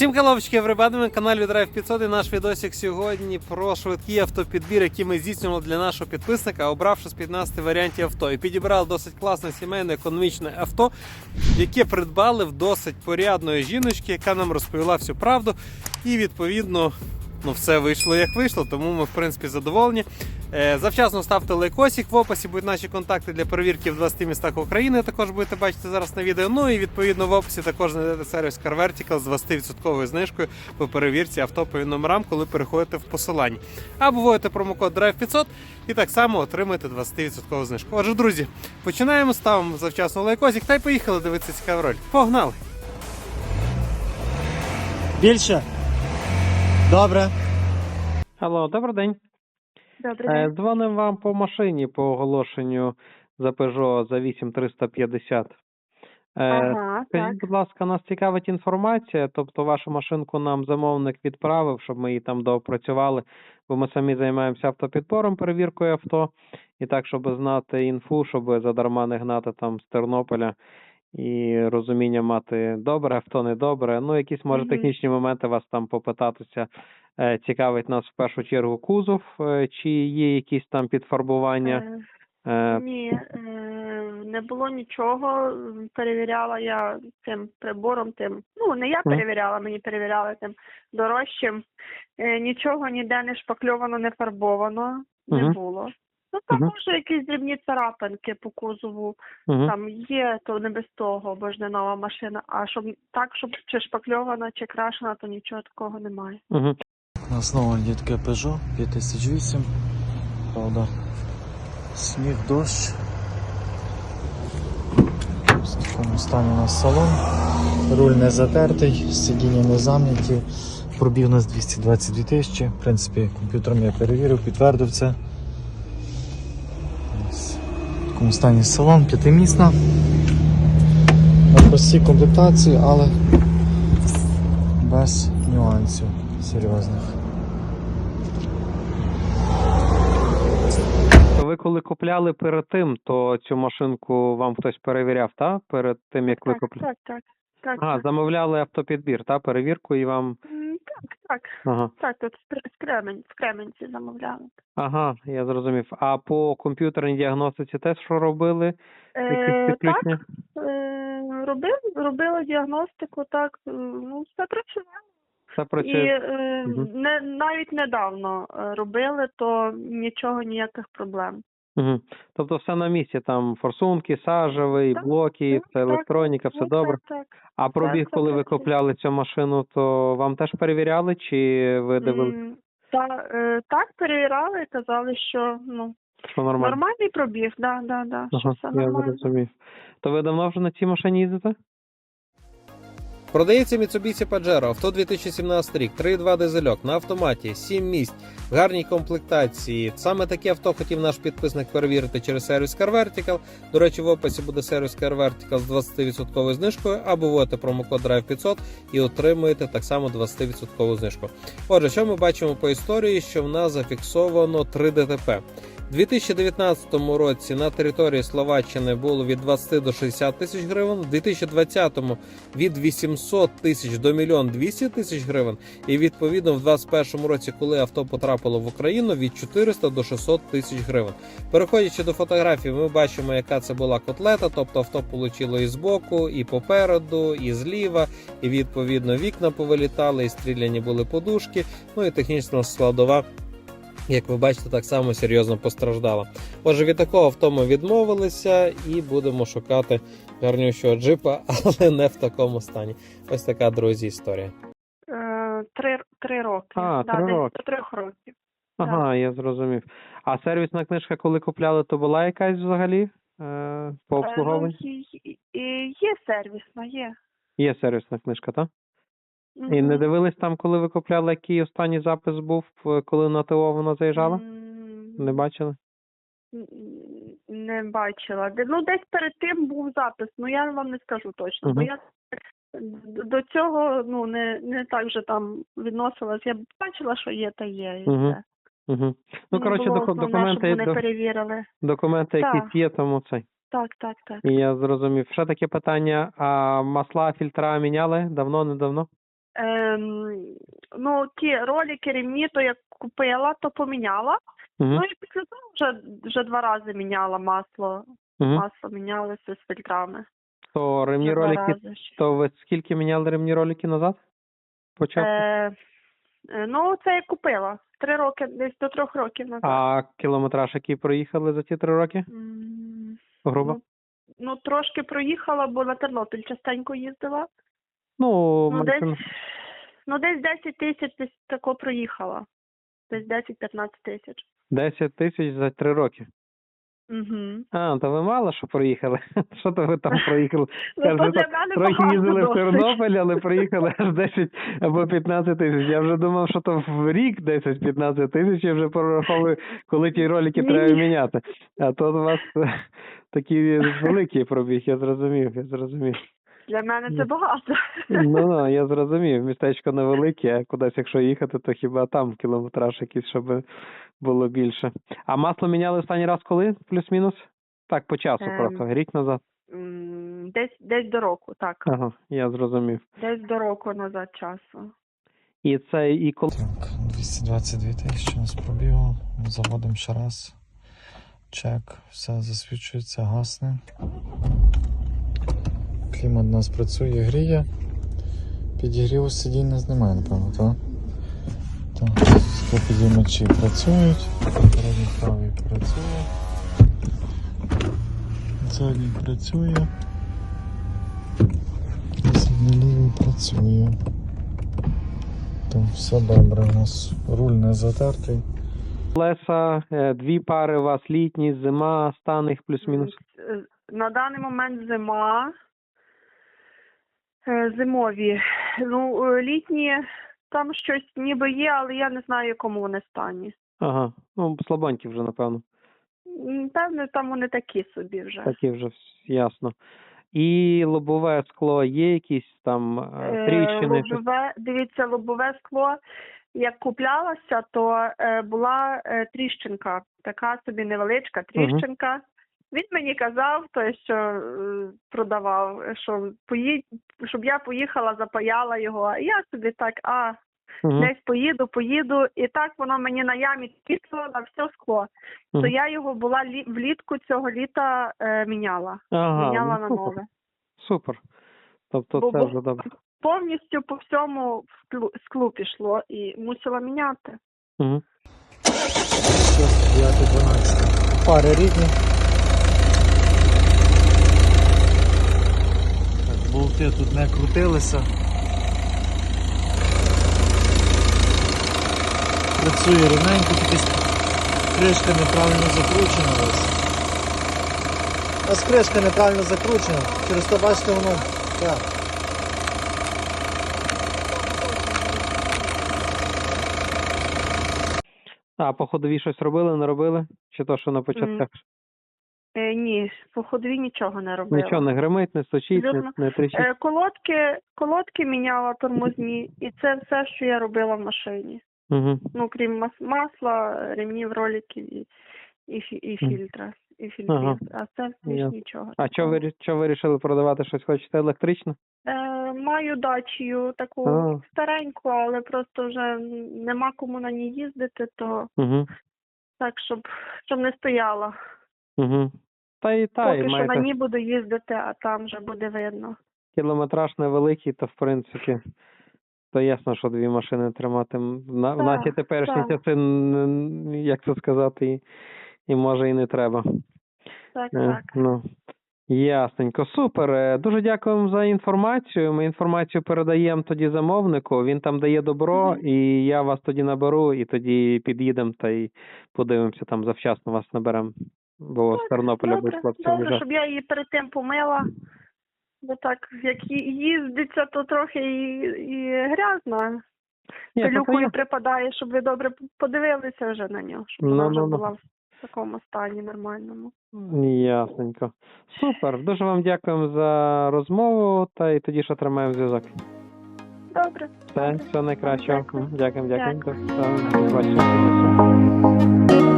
Всім головочки, everybody, на каналі Drive 500 і наш відосик сьогодні про швидкий автопідбір, який ми здійснювали для нашого підписника, обравши з 15 варіантів авто. І підібрали досить класне сімейне економічне авто, яке придбали в досить порядної жіночки, яка нам розповіла всю правду. І відповідно. Ну, все вийшло як вийшло, тому ми в принципі задоволені. Е, завчасно ставте лайкосик. В описі будуть наші контакти для перевірки в 20 містах України. Також будете бачити зараз на відео. Ну і відповідно в описі також знайдете сервіс Car Vertical з 20% знижкою по перевірці авто по номерам, коли переходите в посилання. Або вводите промокод Drive 500 і так само отримаєте 20% знижку. Отже, друзі, починаємо, ставимо завчасно лайкосик та й поїхали дивитися цікавий ролик. Погнали! Більше? Добре. Алло, добрий день. Добрий Е, день. Дзвонимо вам по машині по оголошенню за Peugeot за 8350. Е, Ага, так. Будь ласка, нас цікавить інформація, тобто вашу машинку нам замовник відправив, щоб ми її там доопрацювали, бо ми самі займаємося автопідбором, перевіркою авто, і так, щоб знати інфу, щоб задарма не гнати там з Тернополя і розуміння мати добре авто, не добре. Ну, якісь, може, Мгм. технічні моменти вас там попитатися. Е, Цікавить нас в першу чергу кузов, е, чи є якісь там підфарбування. Е, Е, Ні, е, не було нічого. Перевіряла я цим прибором, тим. Ну, не я перевіряла, мені перевіряли тим дорожчим. Е, Нічого ніде не шпакльовано, не фарбовано, не Мгм. було. Ну, там Мгм. може якісь дрібні царапинки по кузову, мгм. там є, то не без того, бо ж не нова машина. А щоб так, щоб чи шпакльована, чи крашена, то нічого такого немає. Мгм. Нас знову є Peugeot 5008. Правда. Сніг, дощ. В такому стані у нас салон. Руль не затертий, сидіння не зам'яті. Пробіг у нас 222 тисячі. В принципі, комп'ютером я перевірив, підтвердив це. В такому стані салон, п'ятимісна. На простій комплектації, але без нюансів серйозних. Ви коли купляли перед тим, то цю машинку вам хтось перевіряв, та? Перед тим, як ви Так, купляли? так, так. Так, А, так. замовляли автопідбір, та? Перевірку і вам. М, так, так. Ага. Так, тут в Кр- в Кремен, в Кременці замовляли. Ага, я зрозумів. А по комп'ютерній діагностиці теж що робили? Якісь Е, так, підключення? е, робив, робила діагностику, так, е, ну, все працювало. Все І е, Мгм. не, навіть недавно е, робили, то нічого, ніяких проблем. Угу. Тобто все на місці, там форсунки, сажевий, Так, блоки, так, так. електроніка, все Ну, добре. Так, так. А пробіг, це коли ви працює. купляли цю машину, то вам теж перевіряли, чи ви дивилися, Та, е, так, перевіряли, казали, що ну, що нормально? нормальний пробіг, да, да, да, що Ага, все я нормально. зрозумів. То ви давно вже на цій машині їздите? Продається Mitsubishi Pajero, авто 2017 рік, 3.2 дизельок на автоматі, 7 місць, в гарній комплектації. Саме таке авто хотів наш підписник перевірити через сервіс Car Vertical. До речі, в описі буде сервіс Car Vertical з 20% знижкою, або вводите промокод Drive 500 і отримуєте так само 20% знижку. Отже, що ми бачимо по історії, що в нас зафіксовано 3 ДТП. У 2019 році на території Словаччини було від 20 до 60 тисяч гривень, у 2020 від 800 тисяч до 1 200 тисяч гривень, і відповідно в 2021 році, коли авто потрапило в Україну, від 400 до 600 тисяч гривень. Переходячи до фотографій, ми бачимо, яка це була котлета, тобто авто получило і збоку, і попереду, і зліва, і відповідно вікна повилітали, і стріляні були подушки. Ну і технічна складова як ви бачите, так само серйозно постраждала. Отже, від такого авто ми відмовилися і будемо шукати гарнющого джипа, але не в такому стані. Ось така, друзі, історія. Е, три, три роки. А, да, три десь роки. до трьох років. Ага, я зрозумів. А сервісна книжка, коли купляли, то була якась взагалі е, по Е, ну, обслуговуванню? і- і- і є сервісна, є. Є сервісна книжка, так? І не дивились там, коли ви купляли, який останній запис був, коли на ТО вона заїжджала? М, Не бачили? Не бачила. Де- Ну, десь перед тим був запис, ну я вам не скажу точно, бо я д- до цього ну не, не так вже там відносилась. Я бачила, що є, та є. І Мгм. все. Угу. Ну, Не коротше, було доку- основне, документи, щоб вони перевірили. документи Так. якісь є, тому цей. Так, так, так. Я зрозумів. Ще таке питання: а масла, фільтра міняли давно, недавно? Ем, ну, ті ролики, ремні, то я купила, то поміняла. Угу. Ну і після того вже, вже два рази міняла масло. Угу. Масло мінялося з фільтрами. То ремні два ролики, рази ще. то ви скільки міняли ремні ролики назад? Початку? Е, е, ну, це я купила. Три роки, десь до трьох років назад. А кілометраж, який проїхали за ті три роки? М, Грубо? Ну, ну, трошки проїхала, бо на Тернопіль частенько їздила. Ну, Ну, десь, ну, десь 10 тисяч десь тако проїхала. Десь 10-15 тисяч. 10 тисяч за три роки. Угу. А, то ви мало що проїхали. Що то ви там проїхали? Ну, трохи їздили в. Тернопіль, але проїхали аж 10 або 15 тисяч. Я вже думав, що то в рік 10-15 тисяч, я вже прораховую, коли ті ролики треба міняти. А то у вас такий великий пробіг, я зрозумів, я зрозумів. Для мене це багато. Ну, ну, я зрозумів. Містечко невелике, а кудись, якщо їхати, то хіба там кілометраж якийсь, щоб було більше. А масло міняли останній раз коли? Плюс-мінус? Так, по часу Ем. просто, рік назад. Десь, десь до року, так. Ага, я зрозумів. Десь до року назад часу. І це і коли. Так, 222 тисячі у нас пробігу. Заводимо ще раз. Чек, все засвічується, гасне. Клімат у нас працює, гріє. Підігріву сидінь нас немає, напевно, так? Так, склопідіймачі працюють, передній правий працює. Задній працює. Лівий працює. Там все добре у нас. Руль не затертий. Колеса, е, дві пари у вас літні, зима, стан їх плюс-мінус. Е, На даний момент зима. Е, Зимові. Ну, е, літні там щось ніби є, але я не знаю, в якому вони стані. Ага, ну слабонькі вже, напевно. Певно, там вони такі собі вже. Такі вже ясно. І лобове скло є якісь там е, Е, тріщини? Лобове, дивіться, лобове скло. Як куплялося, то е, була е, тріщинка, така собі невеличка тріщинка. Він мені казав, той, що е, продавав, що поїдь, щоб я поїхала, запаяла його. А я собі так, а Мгм, десь поїду, поїду, і так воно мені на ямі тісло на все скло. То я його була лі- влітку цього літа е, міняла. Ага, міняла ну, на супер. нове. Супер. Тобто Бо- це вже добре. повністю по всьому склу, пішло і мусила міняти. Угу. 9-12. Пари рідні. Болти тут не крутилися. Працює рівненько, тільки кришка неправильно закручена ось. Ось кришка неправильно закручена. Через то бачите воно. Так. А по ходові щось робили, не робили? Чи то, що на початках? Е, ні, по ходові нічого не робила. Нічого не гримить, не стучить, не, Абсолютно. не тріщить. Е, колодки, колодки міняла тормозні, і це все, що я робила в машині. Угу. Ну, крім мас- масла, ремнів, роликів і, і, фі- і фільтра. І фільтрів. Ага. А це більш Ясно. нічого. А що ви, ви вирішили продавати щось хочете електричне? Е, маю дачію таку А. стареньку, але просто вже нема кому на ній їздити, то Угу. так, щоб, щоб не стояла. Угу. Та і та, і Поки що маєте на ній буду їздити, а там вже буде видно. кілометраж невеликий, то в принципі, то ясно, що дві машини тримати. в наші теперішні так. часи, як це сказати, і, і може і не треба. Так, Е, так. Ну, ясненько, супер. Е, Дуже дякуємо за інформацію. Ми інформацію передаємо тоді замовнику. Він там дає добро, Мгм. і я вас тоді наберу, і тоді під'їдемо та й подивимося там завчасно вас наберемо. Бо з Тернополя без Добре, хлопців добре, щоб я її перед тим помила. Бо так, як їздиться, то трохи і, і грязно. Ні, Пилюкою припадає, щоб ви добре подивилися вже на нього, щоб Ну, вона вже ну, ну. була в такому стані нормальному. Ясненько. Супер. Дуже вам дякуємо за розмову, та й тоді що тримаємо зв'язок. Добре. Все, все найкращого. Дякуємо, дякуємо. Дякую. Все, до побачення.